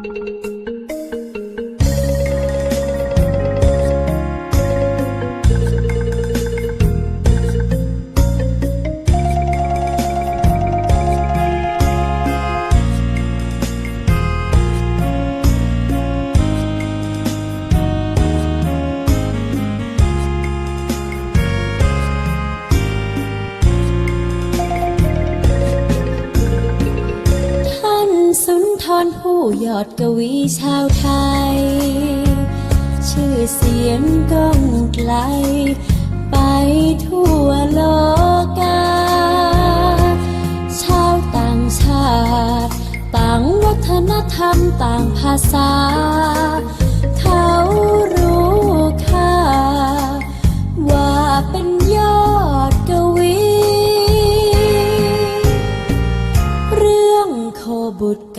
ท่ ทอนผู้ยอดกวีชาวไทย ชื่อเสียงก้องไกล ไปทั่วโลกา ชาวต่างชาติ ต่างวัฒนธรรมต่างภาษา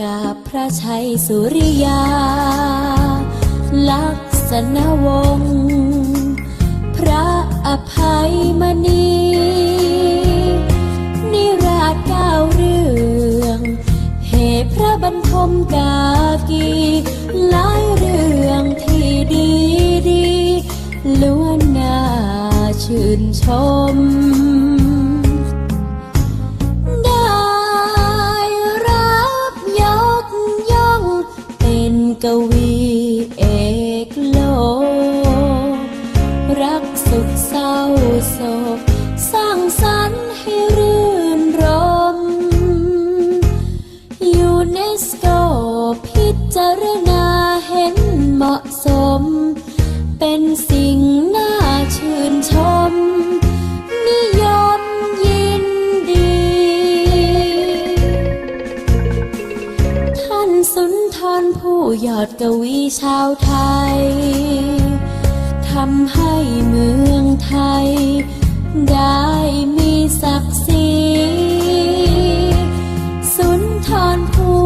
กับพระชัยสุริยา ลักษณวงศ์พระอภัยมณี นิราชเก้าเรื่อง เหตุพระบรรทมกากีหลายเรื่องที่ดีดีล้วนน่าชื่นชม วีเอกโลก รักสุขเศร้าโศกสร้างสรรค์ให้รื่นรมยูเนสโกพิจารณาเห็นเหมาะสม เป็นสิ่งน่าชื่นชม สุนทรผู้ยอดกวีชาวไทย ทำให้เมืองไทย ได้มีศักดิ์ศรีสุนทรผู้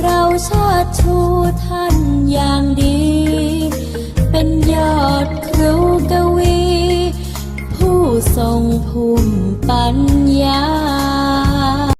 เราเชิชูท่านอย่างดี เป็นยอดครูกวี ผู้ทรงภูมิปัญญา